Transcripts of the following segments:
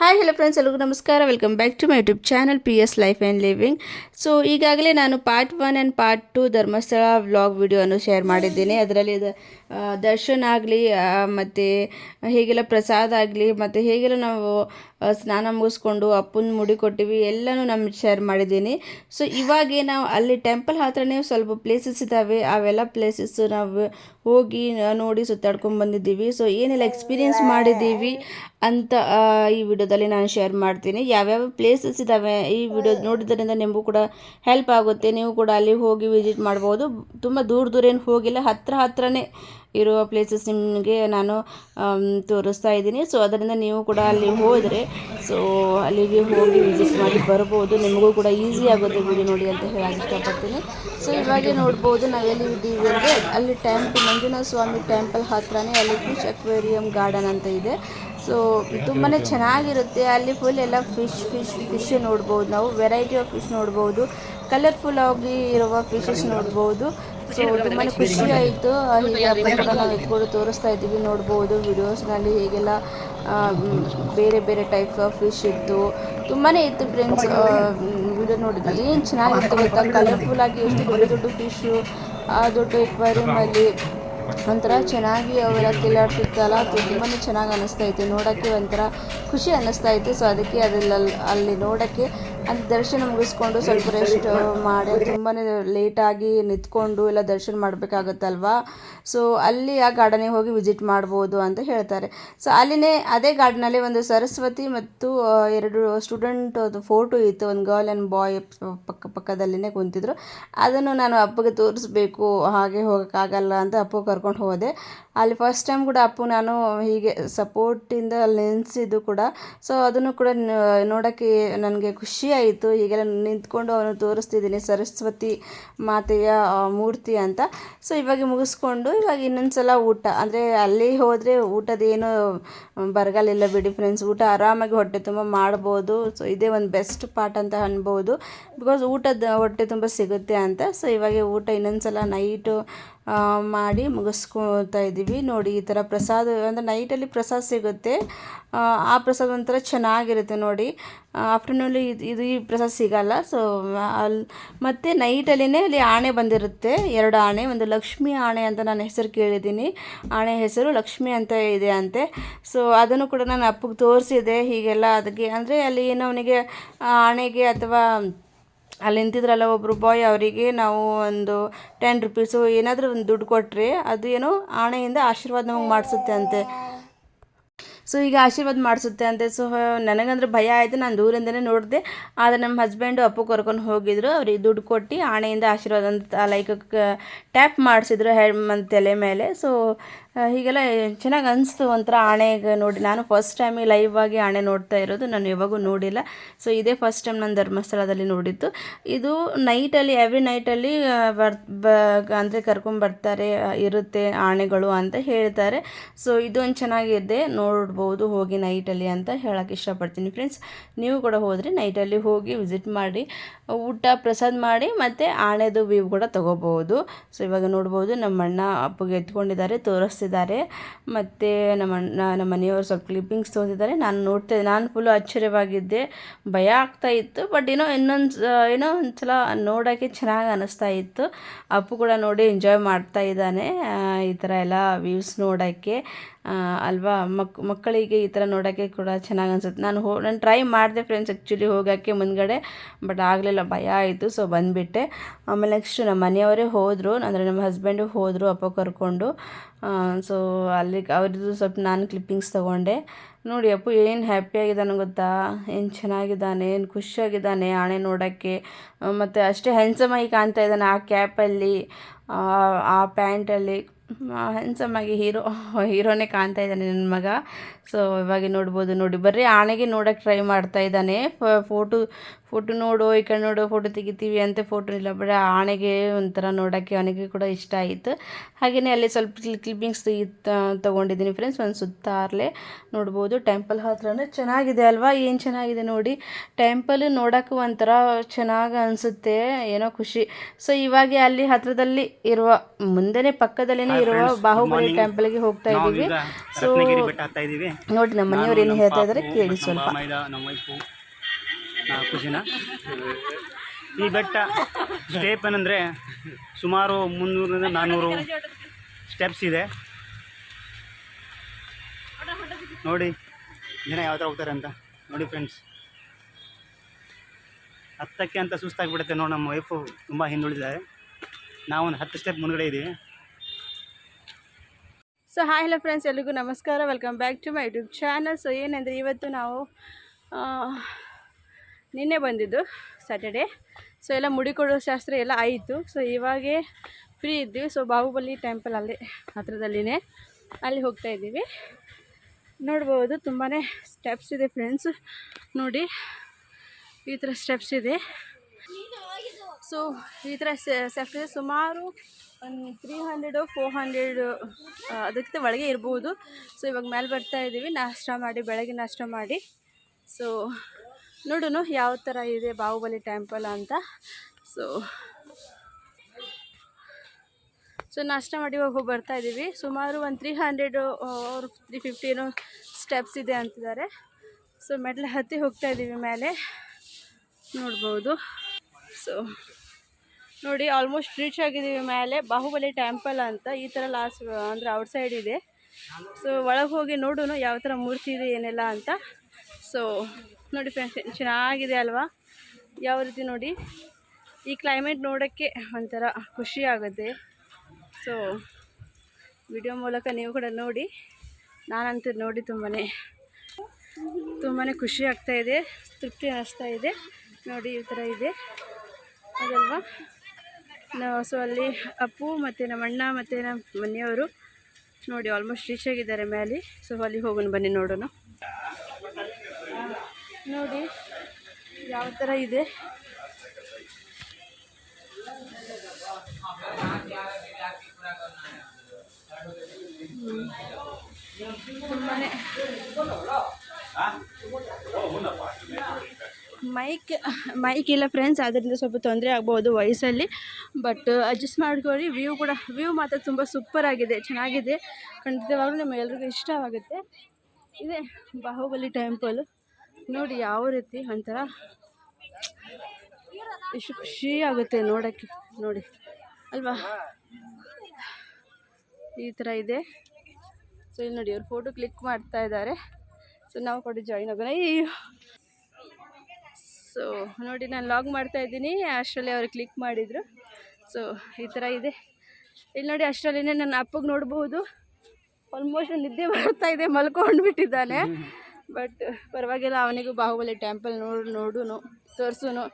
Hi hello friends ಎಲ್ರಿಗೂ ನಮಸ್ಕಾರ. Welcome back to my YouTube channel P S life and living so ಈಗಾಗಲೇ ನಾನು part one and part two Dharmasthala vlog ಅನ್ನು share ಮಾಡಿದ್ದೀನಿ. ಅದರಲ್ಲಿ ದರ್ಶನ್ ಆಗಲಿ ಮತ್ತು ಹೇಗೆಲ್ಲ ಪ್ರಸಾದ ಆಗಲಿ ಮತ್ತು ಹೇಗೆಲ್ಲ ನಾವು ಸ್ನಾನ ಮುಗಿಸ್ಕೊಂಡು ಅಪ್ಪನ ಮುಡಿ ಕೊಟ್ಟಿವಿ ಎಲ್ಲನೂ ನಮ್ಮ ಶೇರ್ ಮಾಡಿದ್ದೀನಿ. ಸೊ ಇವಾಗೇ ನಾವು ಅಲ್ಲಿ ಟೆಂಪಲ್ ಹತ್ರನೇ ಸ್ವಲ್ಪ ಪ್ಲೇಸಸ್ ಇದ್ದಾವೆ ಅವೆಲ್ಲ ಪ್ಲೇಸಸ್ ನಾವು ಹೋಗಿ ನೋಡಿ ಸುತ್ತಾಡ್ಕೊಂಡು ಬಂದಿದ್ದೀವಿ. ಸೊ ಏನೆಲ್ಲ ಎಕ್ಸ್ಪೀರಿಯನ್ಸ್ ಮಾಡಿದ್ದೀವಿ ಅಂತ ಈ ವಿಡಿಯೋದಲ್ಲಿ ನಾನು ಶೇರ್ ಮಾಡ್ತೀನಿ. ಯಾವ್ಯಾವ ಪ್ಲೇಸಸ್ ಇದ್ದಾವೆ ಈ ವಿಡಿಯೋ ನೋಡಿದ್ರಿಂದ ನಿಮಗೂ ಕೂಡ ಹೆಲ್ಪ್ ಆಗುತ್ತೆ. ನೀವು ಕೂಡ ಅಲ್ಲಿ ಹೋಗಿ ವಿಸಿಟ್ ಮಾಡ್ಬೋದು. ತುಂಬ ದೂರ ದೂರ ಏನು ಹೋಗಿಲ್ಲ. ಹತ್ರ ಹತ್ರನೇ ಇರುವ ಪ್ಲೇಸಸ್ ನಿಮಗೆ ನಾನು ತೋರಿಸ್ತಾ ಇದ್ದೀನಿ. ಸೊ ಅದರಿಂದ ನೀವು ಕೂಡ ಅಲ್ಲಿ ಹೋದರೆ ಸೊ ಅಲ್ಲಿಗೆ ಹೋಗಿ ವಿಸಿಟ್ ಮಾಡಿ ಬರ್ಬೋದು. ನಿಮಗೂ ಕೂಡ ಈಸಿ ಆಗುತ್ತೆ ಬಿಡಿ ನೋಡಿ ಅಂತ ಹೇಳಕ್ಕೆ ಇಷ್ಟಪಡ್ತೀನಿ. ಸೊ ಇವಾಗೆ ನೋಡ್ಬೋದು ನಾವೆಲ್ಲಿ ಇದ್ದೀವಿ ಅಂದರೆ ಅಲ್ಲಿ ಟೆಂಪಲ್ ಮಂಜುನಾಥ ಸ್ವಾಮಿ ಟೆಂಪಲ್ ಹತ್ರನೇ ಅಲ್ಲಿ ಫಿಶ್ ಅಕ್ವೇರಿಯಂ ಗಾರ್ಡನ್ ಅಂತ ಇದೆ. ಸೊ ತುಂಬಾ ಚೆನ್ನಾಗಿರುತ್ತೆ. ಅಲ್ಲಿ ಫುಲ್ ಎಲ್ಲ ಫಿಶ್ ಫಿಶ್ ಫಿಶ್ ನೋಡ್ಬೋದು ನಾವು. ವೆರೈಟಿ ಆಫ್ ಫಿಶ್ ನೋಡ್ಬೋದು. ಕಲರ್ಫುಲ್ ಆಗಿ ಇರುವ ಫಿಶಸ್ ನೋಡ್ಬೋದು. ಸೊ ತುಂಬಾ ಖುಷಿ ಆಯಿತು. ಹೀಗೆ ನಾವು ಎತ್ಕೊಂಡು ತೋರಿಸ್ತಾ ಇದ್ದೀವಿ. ನೋಡ್ಬೋದು ವಿಡಿಯೋಸ್ನಲ್ಲಿ ಹೇಗೆಲ್ಲ ಬೇರೆ ಬೇರೆ ಟೈಪ್ ಆಫ್ ಫಿಶ್ ಇತ್ತು. ತುಂಬಾ ಇತ್ತು ಫ್ರೆಂಡ್ಸ್ ವಿಡಿಯೋ ನೋಡಿದ್ವಿ ಏನು ಚೆನ್ನಾಗಿತ್ತು ಗೊತ್ತಾ? ಕಲರ್ಫುಲ್ ಆಗಿ ಎಷ್ಟು ದೊಡ್ಡ ದೊಡ್ಡ ಫಿಶು ಆ ದೊಡ್ಡ ಎಕ್ವಾರಿಯಮಲ್ಲಿ ಒಂಥರ ಚೆನ್ನಾಗಿ ಅವೆಲ್ಲ ತಿರುಗಾಡ್ತಿತ್ತಲ್ಲ ಅದು ತುಂಬಾ ಚೆನ್ನಾಗಿ ಅನ್ನಿಸ್ತಾ ಇತ್ತು. ನೋಡೋಕ್ಕೆ ಒಂಥರ ಖುಷಿ ಅನ್ನಿಸ್ತಾ ಇತ್ತು. ಸೊ ಅದಕ್ಕೆ ಅದರಲ್ಲಿ ಅಲ್ಲಿ ನೋಡೋಕ್ಕೆ ಅಲ್ಲಿ ದರ್ಶನ ಮುಗಿಸ್ಕೊಂಡು ಸ್ವಲ್ಪ ರೆಸ್ಟ್ ಮಾಡಿ ತುಂಬಾ ಲೇಟಾಗಿ ನಿಂತ್ಕೊಂಡು ಎಲ್ಲ ದರ್ಶನ ಮಾಡಬೇಕಾಗತ್ತಲ್ವಾ? ಸೊ ಅಲ್ಲಿ ಆ ಗಾರ್ಡನಿಗೆ ಹೋಗಿ ವಿಸಿಟ್ ಮಾಡ್ಬೋದು ಅಂತ ಹೇಳ್ತಾರೆ. ಸೊ ಅಲ್ಲಿನೇ ಅದೇ ಗಾರ್ಡನಲ್ಲಿ ಒಂದು ಸರಸ್ವತಿ ಮತ್ತು ಎರಡು ಸ್ಟೂಡೆಂಟ್ ಅದು ಫೋಟೋ ಇತ್ತು. ಒಂದು ಗರ್ಲ್ ಆ್ಯಂಡ್ ಬಾಯ್ ಪಕ್ಕ ಪಕ್ಕದಲ್ಲಿನೇ ಕುಂತಿದ್ರು. ಅದನ್ನು ನಾನು ಅಪ್ಪಗೆ ತೋರಿಸ್ಬೇಕು. ಹಾಗೆ ಹೋಗೋಕ್ಕಾಗಲ್ಲ ಅಂತ ಅಪ್ಪು ಕರ್ಕೊಂಡು ಹೋದೆ. ಅಲ್ಲಿ ಫಸ್ಟ್ ಟೈಮ್ ಕೂಡ ಅಪ್ಪು ನಾನು ಹೀಗೆ ಸಪೋರ್ಟಿಂದ ಅಲ್ಲಿ ನೆನೆಸಿದ್ದು ಕೂಡ. ಸೊ ಅದನ್ನು ಕೂಡ ನೋಡೋಕ್ಕೆ ನನಗೆ ಖುಷಿ ಆಯಿತು. ಈಗೆಲ್ಲ ನಿಂತ್ಕೊಂಡು ಅವನು ತೋರಿಸ್ತಿದ್ದೀನಿ. ಸರಸ್ವತಿ ಮಾತೆಯ ಮೂರ್ತಿ ಅಂತ. ಸೊ ಇವಾಗ ಮುಗಿಸ್ಕೊಂಡು ಇವಾಗ ಇನ್ನೊಂದು ಸಲ ಊಟ. ಅಂದರೆ ಅಲ್ಲಿ ಹೋದರೆ ಊಟದೇನು ಬರಗಾಲಿಲ್ಲ ಬಿಡಿ ಫ್ರೆಂಡ್ಸ್ ಊಟ ಆರಾಮಾಗಿ ಹೊಟ್ಟೆ ತುಂಬ ಮಾಡ್ಬೋದು. ಸೊ ಇದೇ ಒಂದು ಬೆಸ್ಟ್ ಪಾರ್ಟ್ ಅಂತ ಅನ್ಬೋದು. ಬಿಕಾಸ್ ಊಟದ ಹೊಟ್ಟೆ ತುಂಬ ಸಿಗುತ್ತೆ ಅಂತ. ಸೊ ಇವಾಗ ಊಟ ಇನ್ನೊಂದು ಸಲ ನೈಟು ಮಾಡಿ ಮುಗಿಸ್ಕೊತಾ ಇದ್ದೀವಿ. ನೋಡಿ ಈ ಥರ ಪ್ರಸಾದ ಅಂದರೆ ನೈಟಲ್ಲಿ ಪ್ರಸಾದ ಸಿಗುತ್ತೆ. ಆ, ಪ್ರಸಾದ ಒಂಥರ ಚೆನ್ನಾಗಿರುತ್ತೆ ನೋಡಿ. ಆಫ್ಟರ್ನೂನಲ್ಲಿ ಇದು ಇದು ಈ ಪ್ರಸಾದ ಸಿಗಲ್ಲ. ಸೊ ಅಲ್ಲಿ ಮತ್ತು ನೈಟಲ್ಲಿನೇ ಅಲ್ಲಿ ಆಣೆ ಬಂದಿರುತ್ತೆ. ಎರಡು ಆಣೆ, ಒಂದು ಲಕ್ಷ್ಮಿ ಆಣೆ ಅಂತ ನಾನು ಹೆಸರು ಕೇಳಿದ್ದೀನಿ. ಆಣೆ ಹೆಸರು ಲಕ್ಷ್ಮಿ ಅಂತ ಇದೆ ಅಂತೆ. ಸೊ ಅದನ್ನು ಕೂಡ ನಾನು ಅಪ್ಪಗೆ ತೋರಿಸಿದೆ. ಹೀಗೆಲ್ಲ ಅದಕ್ಕೆ, ಅಂದರೆ ಅಲ್ಲಿ ಏನೋ ಅವನಿಗೆ ಆಣೆಗೆ ಅಥವಾ ಅಲ್ಲಿ ನಿಂತಿದ್ರಲ್ಲ ಒಬ್ಬರು ಬಾಯ್ ಅವರಿಗೆ ನಾವು ಒಂದು ಟೆನ್ ರುಪೀಸು ಏನಾದರೂ ಒಂದು ದುಡ್ಡು ಕೊಟ್ಟರೆ ಅದು ಏನೋ ಆಣೆಯಿಂದ ಆಶೀರ್ವಾದ ನಮಗೆ ಮಾಡಿಸುತ್ತೆ ಅಂತೆ. ಸೊ ಈಗ ಆಶೀರ್ವಾದ ಮಾಡಿಸುತ್ತೆ ಅಂತೆ. ಸೊ ನನಗಂದ್ರೆ ಭಯ ಆಯಿತು. ನಾನು ದೂರಿಂದನೇ ನೋಡಿದೆ. ಆದರೆ ನಮ್ಮ ಹಸ್ಬೆಂಡು ಅಪ್ಪು ಕರ್ಕೊಂಡು ಹೋಗಿದ್ರು. ಅವ್ರಿಗೆ ದುಡ್ಡು ಕೊಟ್ಟು ಆಣೆಯಿಂದ ಆಶೀರ್ವಾದ ಅಂತ ಲೈಕ್ ಟ್ಯಾಪ್ ಮಾಡಿಸಿದ್ರು ಹೆ ತಲೆ ಮೇಲೆ. ಸೊ ಹೀಗೆಲ್ಲ ಚೆನ್ನಾಗಿ ಅನಿಸ್ತು ಒಂಥರ ಆಣೆಗೆ ನೋಡಿ. ನಾನು ಫಸ್ಟ್ ಟೈಮ್ ಲೈವ್ ಆಗಿ ಆಣೆ ನೋಡ್ತಾ ಇರೋದು, ನಾನು ಯಾವಾಗೂ ನೋಡಿಲ್ಲ. ಸೊ ಇದೇ ಫಸ್ಟ್ ಟೈಮ್ ನಾನು ಧರ್ಮಸ್ಥಳದಲ್ಲಿ ನೋಡಿದ್ದು. ಇದು ನೈಟಲ್ಲಿ ಎವ್ರಿ ನೈಟಲ್ಲಿ ಬರ್, ಬ, ಅಂದರೆ ಕರ್ಕೊಂಬರ್ತಾರೆ ಇರುತ್ತೆ ಆಣೆಗಳು ಅಂತ ಹೇಳ್ತಾರೆ. ಸೊ ಇದೊಂದು ಚೆನ್ನಾಗಿದೆ. ನೋಡ್ಬೋದು ಹೋಗಿ ನೈಟಲ್ಲಿ ಅಂತ ಹೇಳೋಕ್ಕೆ ಇಷ್ಟಪಡ್ತೀನಿ ಫ್ರೆಂಡ್ಸ್ ನೀವು ಕೂಡ ಹೋದರೆ ನೈಟಲ್ಲಿ ಹೋಗಿ ವಿಸಿಟ್ ಮಾಡಿ, ಊಟ ಪ್ರಸಾದ ಮಾಡಿ, ಮತ್ತು ಆಣೆದು ವ್ಯೂ ಕೂಡ ತೊಗೋಬೋದು. ಸೊ ಇವಾಗ ನೋಡ್ಬೋದು ನಮ್ಮ ಅಣ್ಣ ಅಪ್ಪಗೆ ಎತ್ಕೊಂಡಿದ್ದಾರೆ, ತೋರಿಸ್ತಿದ್ದಾರೆ. ಮತ್ತು ನಮ್ಮ ಅಣ್ಣ, ನಮ್ಮ ಮನೆಯವರು ಸ್ವಲ್ಪ ಕ್ಲಿಪ್ಪಿಂಗ್ಸ್ ತೋರಿಸಿದ್ದಾರೆ. ನಾನು ನೋಡ್ತಾ ನಾನು ಫುಲ್ಲು ಆಶ್ಚರ್ಯವಾಗಿದ್ದೆ. ಭಯ ಆಗ್ತಾ ಇತ್ತು. ಬಟ್ ಏನೋ ಇನ್ನೊಂದು ಏನೋ ಒಂದು ಸಲ ನೋಡೋಕ್ಕೆ ಚೆನ್ನಾಗಿ ಅನ್ನಿಸ್ತಾ ಇತ್ತು. ಅಪ್ಪು ಕೂಡ ನೋಡಿ ಎಂಜಾಯ್ ಮಾಡ್ತಾ ಇದ್ದಾನೆ. ಈ ಥರ ಎಲ್ಲ ವ್ಯೂಸ್ ನೋಡೋಕ್ಕೆ ಅಲ್ವಾ? ಮಕ್, ಮಕ್ಕಳಿಗೆ ಈ ಥರ ನೋಡೋಕ್ಕೆ ಕೂಡ ಚೆನ್ನಾಗಿ ಅನ್ಸುತ್ತೆ. ನಾನು ಹೋ, ನಾನು ಟ್ರೈ ಮಾಡಿದೆ ಫ್ರೆಂಡ್ಸ್ ಆ್ಯಕ್ಚುಲಿ ಹೋಗೋಕ್ಕೆ ಮುಂದ್ಗಡೆ. ಬಟ್ ಆಗಲಿಲ್ಲ. ಭಯ ಆಯಿತು. ಸೊ ಬಂದುಬಿಟ್ಟೆ. ಆಮೇಲೆ ನೆಕ್ಸ್ಟ್ ನಮ್ಮ ಮನೆಯವರೇ ಹೋದರು. ಅಂದರೆ ನಮ್ಮ ಹಸ್ಬೆಂಡು ಹೋದರು, ಅಪ್ಪ ಕರ್ಕೊಂಡು. ಸೊ ಅಲ್ಲಿಗೆ ಅವ್ರದ್ದು ಸ್ವಲ್ಪ ನಾನು ಕ್ಲಿಪ್ಪಿಂಗ್ಸ್ ತೊಗೊಂಡೆ. ನೋಡಿ ಅಪ್ಪು, ಏನು ಹ್ಯಾಪಿಯಾಗಿದ್ದಾನೆ ಗೊತ್ತಾ? ಏನು ಚೆನ್ನಾಗಿದ್ದಾನೆ, ಏನು ಖುಷಿಯಾಗಿದ್ದಾನೆ ಆಣೆ ನೋಡೋಕ್ಕೆ. ಮತ್ತು ಅಷ್ಟೇ ಹ್ಯಾಂಡ್ಸಮ್ ಆಗಿ ಕಾಣ್ತಾ ಇದ್ದಾನೆ ಆ ಕ್ಯಾಪಲ್ಲಿ ಆ ಪ್ಯಾಂಟಲ್ಲಿ ಹ್ಯಾಂಡ್ಸಮ್ ಆಗಿ ಹೀರೋ ಹೀರೋನೇ ಕಾಣ್ತಾ ಇದ್ದಾನೆ ನನ್ನ ಮಗ. ಸೊ ಇವಾಗ ನೋಡ್ಬೋದು, ನೋಡಿ, ಬರ್ರಿ ಆಣೆಗೆ ನೋಡೋಕ್ಕೆ ಟ್ರೈ ಮಾಡ್ತಾ ಇದ್ದಾನೆ. ಫೋಟೋ ಫೋಟೋ ನೋಡು, ಈ ಕಡೆ ನೋಡು ಫೋಟೋ ತೆಗಿತೀವಿ ಅಂತ ಫೋಟೋ ಇಲ್ಲ, ಬರೀ ಆಣೆಗೆ ಒಂಥರ ನೋಡೋಕ್ಕೆ ಅವನಿಗೆ ಕೂಡ ಇಷ್ಟ ಆಯಿತು. ಹಾಗೆಯೇ ಅಲ್ಲಿ ಸ್ವಲ್ಪ ಕ್ಲಿಪ್ಪಿಂಗ್ಸ್ ತೊಗೊಂಡಿದ್ದೀನಿ ಫ್ರೆಂಡ್ಸ್ ಒಂದು ಸುತ್ತಾರಲೆ. ನೋಡ್ಬೋದು ಟೆಂಪಲ್ ಹತ್ರನೇ ಚೆನ್ನಾಗಿದೆ ಅಲ್ವಾ? ಏನು ಚೆನ್ನಾಗಿದೆ ನೋಡಿ ಟೆಂಪಲ್ ನೋಡೋಕ್ಕೂ ಒಂಥರ ಚೆನ್ನಾಗಿ ಅನಿಸುತ್ತೆ, ಏನೋ ಖುಷಿ. ಸೊ ಇವಾಗ ಅಲ್ಲಿ ಹತ್ರದಲ್ಲಿ ಇರುವ, ಮುಂದೆನೇ ಪಕ್ಕದಲ್ಲೇ ಇರುವ ಬಾಹುಬಲಿ ಟೆಂಪಲ್ಗೆ ಹೋಗ್ತಾ ಇದೀವಿ ಇದ್ದೀವಿ. ಸೊ ನೋಡಿ ನಮ್ಮ ಮನೆಯವ್ರು ಏನು ಹೇಳ್ತಾ ಇದ್ದಾರೆ ಕೇಳಿ ಸ್ವಲ್ಪ. ನಾಲ್ಕು ಜನ. ಈ ಬೆಟ್ಟ ಸ್ಟೇಪ್ ಏನಂದರೆ ಸುಮಾರು ಮುನ್ನೂರರಿಂದ ನಾನ್ನೂರು ಸ್ಟೆಪ್ಸ್ ಇದೆ. ನೋಡಿ ಜನ ಯಾವ ಥರ ಹೋಗ್ತಾರೆ ಅಂತ. ನೋಡಿ ಫ್ರೆಂಡ್ಸ್ ಹತ್ತಕ್ಕೆ ಅಂತ ಸುಸ್ತಾಗಿಬಿಡುತ್ತೆ. ನೋಡಿ ನಮ್ಮ ವೈಫು ತುಂಬ ಹಿಂದುಳಿದಿದ್ದಾರೆ. ನಾವು ಒಂದು ಹತ್ತು ಸ್ಟೆಪ್ ಮುಂದ್ಗಡೆ ಇದ್ದೀವಿ ಸೊ ಹಾಯ್ ಹಲೋ ಫ್ರೆಂಡ್ಸ್ ಎಲ್ರಿಗೂ ನಮಸ್ಕಾರ. Welcome back to my YouTube channel so ಏನಂದರೆ ಇವತ್ತು ನಾವು ನಿನ್ನೆ ಬಂದಿದ್ದು ಸ್ಯಾಟರ್ಡೆ ಸೊ ಎಲ್ಲ ಮುಡಿಕೊಡೋ ಶಾಸ್ತ್ರ ಎಲ್ಲ ಆಯಿತು. ಸೊ ಇವಾಗೇ ಫ್ರೀ ಇದ್ವಿ. ಸೊ ಬಾಹುಬಲಿ ಟೆಂಪಲ್ ಅಲ್ಲಿ, ಹತ್ರದಲ್ಲಿನೇ ಅಲ್ಲಿ ಹೋಗ್ತಾ ಇದ್ದೀವಿ. ನೋಡ್ಬೋದು ತುಂಬಾ ಸ್ಟೆಪ್ಸ್ ಇದೆ ಫ್ರೆಂಡ್ಸ್ ನೋಡಿ, ಈ ಥರ ಸ್ಟೆಪ್ಸ್ ಇದೆ. ಸೊ, ಈ ಥರ ಇದೆ ಸುಮಾರು ಒಂದು ತ್ರೀ ಹಂಡ್ರೆಡು ಫೋರ್ ಹಂಡ್ರೆಡು ಅದಕ್ಕಿಂತ ಒಳಗೆ ಇರ್ಬೋದು. ಸೊ ಇವಾಗ ಮೇಲೆ ಬರ್ತಾ ಇದ್ದೀವಿ ನಾಷ್ಟ ಮಾಡಿ, ಬೆಳಗ್ಗೆ ನಾಷ್ಟ ಮಾಡಿ. ಸೊ ನೋಡೋಣ ಯಾವ ಥರ ಇದೆ ಬಾಹುಬಲಿ ಟೆಂಪಲ್ ಅಂತ. ಸೊ ಸೊ ನಾಷ್ಟ ಮಾಡಿ ಹೋಗಿ ಬರ್ತಾ ಇದ್ದೀವಿ ಸುಮಾರು ಒಂದು ತ್ರೀ ಹಂಡ್ರೆಡು ಅವ್ರು ತ್ರೀ ಫಿಫ್ಟಿ ಏನೋ ಸ್ಟೆಪ್ಸ್ ಇದೆ ಅಂತಿದ್ದಾರೆ. ಸೊ ಮೆಟ್ಲು ಹತ್ತಿ ಹೋಗ್ತಾ ಇದ್ದೀವಿ ಮೇಲೆ ನೋಡ್ಬೋದು. ಸೊ ನೋಡಿ ಆಲ್ಮೋಸ್ಟ್ ರೀಚ್ ಆಗಿದ್ದೀವಿ ಮೇಲೆ. ಬಾಹುಬಲಿ ಟೆಂಪಲ್ ಅಂತ ಈ ಥರ ಲಾಸ್ಟ್ ಅಂದರೆ ಔಟ್ಸೈಡ್ ಇದೆ. ಸೊ ಒಳಗೆ ಹೋಗಿ ನೋಡೋಣ ಯಾವ ಥರ ಮೂರ್ತಿ ಇದೆ, ಏನೆಲ್ಲ ಅಂತ. ಸೊ ನೋಡಿ ಫ್ರೆಂಡ್ಸ್ ಚೆನ್ನಾಗಿದೆ ಅಲ್ವಾ? ಯಾವ ರೀತಿ ನೋಡಿ? ಈ ಕ್ಲೈಮೇಟ್ ನೋಡೋಕ್ಕೆ ಒಂಥರ ಖುಷಿ ಆಗುತ್ತೆ. ಸೊ ವಿಡಿಯೋ ಮೂಲಕ ನೀವು ಕೂಡ ನೋಡಿ. ನಾನಂತೂ ನೋಡಿ ತುಂಬಾ ತುಂಬಾ ಖುಷಿ ಆಗ್ತಾಯಿದೆ ತೃಪ್ತಿ ಅನ್ನಿಸ್ತಾ ಇದೆ. ನೋಡಿ, ಈ ಥರ ಇದೆ. ಅದಲ್ವಾ? ನಾವು ಸೊ ಅಲ್ಲಿ ಅಪ್ಪು ಮತ್ತು ನಮ್ಮ ಅಣ್ಣ ಮತ್ತು ನಮ್ಮ ಮನೆಯವರು ನೋಡಿ ಆಲ್ಮೋಸ್ಟ್ ರೀಚ್ ಆಗಿದ್ದಾರೆ ಮೇಲೆ ಸೊ ಅಲ್ಲಿ ಹೋಗೋಣ, ಬನ್ನಿ ನೋಡೋಣ. ನೋಡಿ ಯಾವ ಥರ ಇದೆ. ಮೈಕ್ ಮೈಕ್ ಇಲ್ಲ ಫ್ರೆಂಡ್ಸ್ ಅದರಿಂದ ಸ್ವಲ್ಪ ತೊಂದರೆ ಆಗ್ಬೋದು ವಾಯ್ಸಲ್ಲಿ ಬಟ್ ಅಡ್ಜಸ್ಟ್ ಮಾಡ್ಕೊಳ್ಳಿ. ವ್ಯೂ ಕೂಡ ವ್ಯೂ ಮಾತ್ರ ತುಂಬ ಸೂಪರ್ ಆಗಿದೆ, ಚೆನ್ನಾಗಿದೆ. ಖಂಡಿತವಾಗ್ಲೂ ನಿಮ್ಮೆಲ್ರಿಗೂ ಇಷ್ಟವಾಗುತ್ತೆ. ಇದೆ ಬಾಹುಬಲಿ ಟೆಂಪಲ್ ನೋಡಿ ಯಾವ ರೀತಿ ಒಂಥರ ಎಷ್ಟು ಖುಷಿ ಆಗುತ್ತೆ ನೋಡೋಕ್ಕೆ. ನೋಡಿ. ಅಲ್ವಾ? ಈ ಥರ ಇದೆ. ಸೊ ಇಲ್ಲಿ ನೋಡಿ ಅವ್ರು ಫೋಟೋ ಕ್ಲಿಕ್ ಮಾಡ್ತಾ ಇದ್ದಾರೆ. ಸೊ ನಾವು ಕೂಡ ಜಾಯಿನ್ ಆಗೋಣ. ಈ ಸೊ ನೋಡಿ, ನಾನು ಲಾಗ್ ಮಾಡ್ತಾ ಇದ್ದೀನಿ. ಅಷ್ಟರಲ್ಲಿ ಅವರು ಕ್ಲಿಕ್ ಮಾಡಿದರು. ಸೊ ಈ ಥರ ಇದೆ. ಇಲ್ಲಿ ನೋಡಿ, ಅಷ್ಟರಲ್ಲಿನೇ ನನ್ನ ಅಪ್ಪಗೆ ನೋಡ್ಬೋದು ಆಲ್ಮೋಸ್ಟ್ ನಿದ್ದೆ ಬರ್ತಾ ಇದೆ ಮಲ್ಕೊಂಡ್ಬಿಟ್ಟಿದ್ದಾನೆ ಬಟ್ ಪರವಾಗಿಲ್ಲ, ಅವನಿಗೂ ಬಾಹುಬಲಿ ಟೆಂಪಲ್ ನೋಡು, ನೋಡುನು, ತೋರಿಸುನು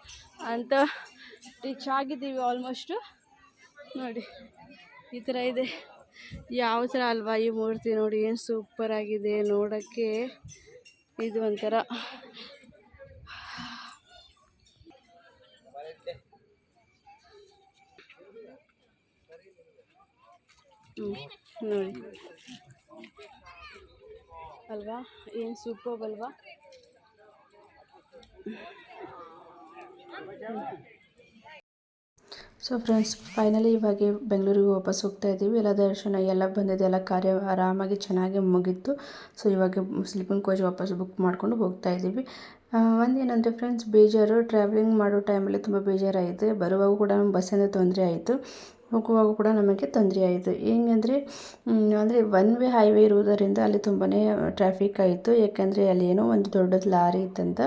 ಅಂತ ರೀಚ್ ಆಗಿದ್ದೀವಿ ಆಲ್ಮೋಸ್ಟು ನೋಡಿ, ಈ ಥರ ಇದೆ. ಯಾವ ಥರ ಅಲ್ವಾ ಈ ಮೂರ್ತಿ ನೋಡಿ, ಏನು ಸೂಪರಾಗಿದೆ ನೋಡೋಕ್ಕೆ. ಇದು ಒಂಥರ ನೋಡಿ ಅಲ್ವಾ? ಏನು ಸೂಪರ್ ಅಲ್ವಾ? ಸೊ ಫ್ರೆಂಡ್ಸ್ ಫೈನಲಿ ಇವಾಗ ಬೆಂಗಳೂರಿಗೆ ವಾಪಸ್ ಹೋಗ್ತಾ ಇದ್ದೀವಿ. ಎಲ್ಲ ದರ್ಶನ, ಎಲ್ಲ ಬಂದಿದೆ, ಎಲ್ಲ ಕಾರ್ಯ ಆರಾಮಾಗಿ, ಚೆನ್ನಾಗಿ ಮುಗೀತು. ಸೊ ಇವಾಗ ಸ್ಲೀಪಿಂಗ್ ಕೋಚ್ ವಾಪಸ್ ಬುಕ್ ಮಾಡಿಕೊಂಡು ಹೋಗ್ತಾ ಇದ್ದೀವಿ. ಒಂದು ಒಂದೇನಂದರೆ ಫ್ರೆಂಡ್ಸ್ ಬೇಜಾರು ಟ್ರಾವೆಲಿಂಗ್ ಮಾಡೋ ಟೈಮಲ್ಲಿ ತುಂಬ ಬೇಜಾರಾಯಿತು. ಬರುವಾಗ ಕೂಡ ಬಸ್ಸಿಂದ ತೊಂದರೆ ಆಯಿತು. ಹೋಗುವಾಗ ಕೂಡ ನಮಗೆ ತೊಂದರೆ ಆಯಿತು ಹೆಂಗಂದರೆ ಅಂದರೆ ಒನ್ ವೇ ಹೈವೇ ಇರುವುದರಿಂದ ಅಲ್ಲಿ ತುಂಬಾ ಟ್ರಾಫಿಕ್ ಆಯಿತು. ಏಕೆಂದರೆ ಅಲ್ಲಿ ಏನೋ ಒಂದು ದೊಡ್ಡದು ಲಾರಿ ಇತ್ತಂತ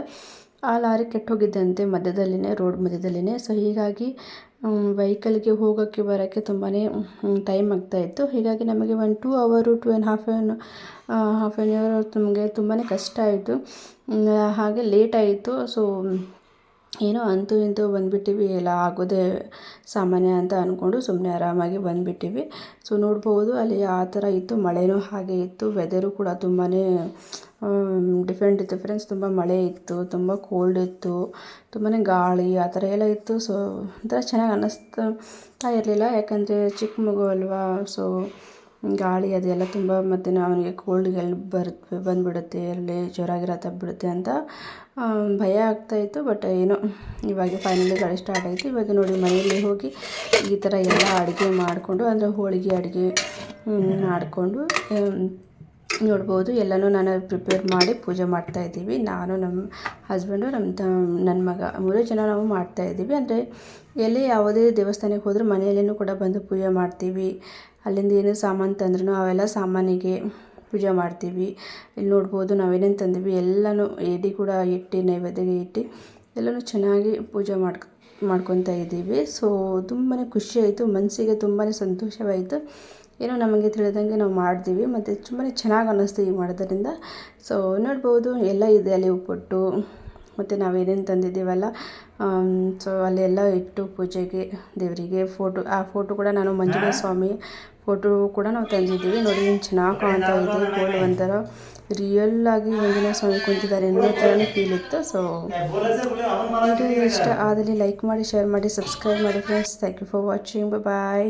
ಆ ಲಾರಿ ಕೆಟ್ಟು ಹೋಗಿದ್ದಂತೆ ಮಧ್ಯದಲ್ಲಿನೇ ರೋಡ್ ಮಧ್ಯದಲ್ಲಿನೇ. ಸೊ ಹೀಗಾಗಿ ವೆಹಿಕಲ್ಗೆ ಹೋಗೋಕ್ಕೆ, ಬರೋಕ್ಕೆ ತುಂಬಾ ಟೈಮ್ ಆಗ್ತಾಯಿತ್ತು ಹೀಗಾಗಿ ನಮಗೆ ಒನ್ ಟೂ ಅವರು two and half an half an hour ನಮಗೆ ತುಂಬಾ ಕಷ್ಟ ಆಯಿತು. ಹಾಗೆ ಲೇಟ್ ಆಯಿತು. ಸೊ ಏನೋ ಅಂತೂ ಇಂತೂ ಬಂದುಬಿಟ್ಟಿವಿ, ಎಲ್ಲ ಆಗೋದೇ ಸಾಮಾನ್ಯ ಅಂತ ಅಂದ್ಕೊಂಡು ಸುಮ್ಮನೆ ಆರಾಮಾಗಿ ಬಂದುಬಿಟ್ಟಿವಿ. ಸೊ, ನೋಡ್ಬೋದು ಅಲ್ಲಿ ಆ ಥರ ಇತ್ತು, ಮಳೆನೂ ಹಾಗೆ ಇತ್ತು ವೆದರು ಕೂಡ ತುಂಬಾ ಡಿಫ್ರೆಂಟ್ ಇತ್ತು ಫ್ರೆಂಡ್ಸ್ ತುಂಬ ಮಳೆ ಇತ್ತು, ತುಂಬ ಕೋಲ್ಡ್ ಇತ್ತು ತುಂಬಾ ಗಾಳಿ, ಆ ಥರ ಎಲ್ಲ ಇತ್ತು. ಸೊ, ಒಂಥರ ಚೆನ್ನಾಗಿ ಅನ್ನಿಸ್ತಾ ಇರಲಿಲ್ಲ. ಯಾಕಂದರೆ ಚಿಕ್ಕ ಮಗು ಅಲ್ವಾ ಸೊ ಗಾಳಿ ಅದೆಲ್ಲ ತುಂಬ ಮತ್ತು ಅವನಿಗೆ ಕೋಲ್ಡ್ಗಳು ಬರುತ್ತೆ ಬಂದುಬಿಡುತ್ತೆ, ಅಲ್ಲಿ ಜ್ವರ ಗಿರ ತಪ್ಪಿಬಿಡುತ್ತೆ ಅಂತ ಭಯ ಆಗ್ತಾಯಿತ್ತು ಬಟ್ ಏನೋ ಇವಾಗ ಫೈನಲಿ ಗಾಳಿ ಸ್ಟಾರ್ಟ್ ಆಯಿತು. ಇವಾಗ ನೋಡಿ ಮನೆಯಲ್ಲಿ ಹೋಗಿ ಈ ಥರ ಎಲ್ಲ ಅಡುಗೆ ಮಾಡಿಕೊಂಡು, ಅಂದರೆ ಹೋಳಿಗೆ ಅಡುಗೆ ಮಾಡಿಕೊಂಡು ನೋಡ್ಬೋದು. ಎಲ್ಲನೂ ನಾನು ಪ್ರಿಪೇರ್ ಮಾಡಿ ಪೂಜೆ ಮಾಡ್ತಾ ಇದ್ದೀವಿ. ನಾನು ನಮ್ಮ ಹಸ್ಬೆಂಡು ನಮ್ಮ ತ, ನನ್ನ ಮಗ, ಮೂರೇ ಜನ ನಾವು ಮಾಡ್ತಾ ಇದ್ದೀವಿ. ಅಂದರೆ ಎಲ್ಲೇ ಯಾವುದೇ ದೇವಸ್ಥಾನಕ್ಕೆ ಹೋದರೂ ಮನೆಯಲ್ಲಿನೂ ಕೂಡ ಬಂದು ಪೂಜೆ ಮಾಡ್ತೀವಿ. ಅಲ್ಲಿಂದ ಏನೇ ಸಾಮಾನು ತಂದ್ರೂ ಅವೆಲ್ಲ ಸಾಮಾನಿಗೆ ಪೂಜೆ ಮಾಡ್ತೀವಿ. ಇಲ್ಲಿ ನೋಡ್ಬೋದು ನಾವೇನೇನು ತಂದೀವಿ? ಎಲ್ಲನೂ ಎಡೆ ಕೂಡ ಇಟ್ಟು, ನೈವೇದ್ಯಗೆ ಇಟ್ಟು ಎಲ್ಲನೂ ಚೆನ್ನಾಗಿ ಪೂಜೆ ಮಾಡ್ಕ, ಮಾಡ್ಕೊತಾ ಇದ್ದೀವಿ. ಸೊ ತುಂಬಾ ಖುಷಿ ಆಯಿತು. ಮನಸ್ಸಿಗೆ ತುಂಬಾ ಸಂತೋಷವಾಯಿತು. ಏನೋ ನಮಗೆ ತಿಳಿದಂಗೆ ನಾವು ಮಾಡ್ತೀವಿ ಮತ್ತು ತುಂಬಾ ಚೆನ್ನಾಗಿ ಅನ್ನಿಸ್ತು ಈಗ ಮಾಡೋದ್ರಿಂದ. ಸೊ ನೋಡ್ಬೋದು. ಎಲ್ಲ ಇದೆ ಅಲ್ಲಿ ಉಪ್ಪಟ್ಟು ಮತ್ತು ನಾವೇನೇನು ತಂದಿದ್ದೀವಲ್ಲ ಸೊ ಅಲ್ಲೆಲ್ಲ ಇಟ್ಟು ಪೂಜೆಗೆ ದೇವರಿಗೆ ಫೋಟೋ ಆ ಫೋಟೋ ಕೂಡ ನಾನು ಮಂಜುನಾಥ ಸ್ವಾಮಿ ಫೋಟೋ ಕೂಡ ನಾವು ತಂದಿದ್ದೀವಿ. ನೋಡಿ ಏನು ಚೆನ್ನಾಗಿ ಕಾಣ್ತಾ ಇದೆ ಗೋಲ್ಡ್ ಒಂಥರ ರಿಯಲ್ ಆಗಿ ಮಂಜುನಾಥ ಸ್ವಾಮಿ ಕುಂತಿದ್ದಾರೆ ಅನ್ನೋ ಥರನೇ ಫೀಲ್ ಇತ್ತು. ಸೊ ವಿಡಿಯೋ ಇಷ್ಟ ಆದಲ್ಲಿ ಲೈಕ್ ಮಾಡಿ ಶೇರ್ ಮಾಡಿ ಸಬ್ಸ್ಕ್ರೈಬ್ ಮಾಡಿ friends thank you for watching bye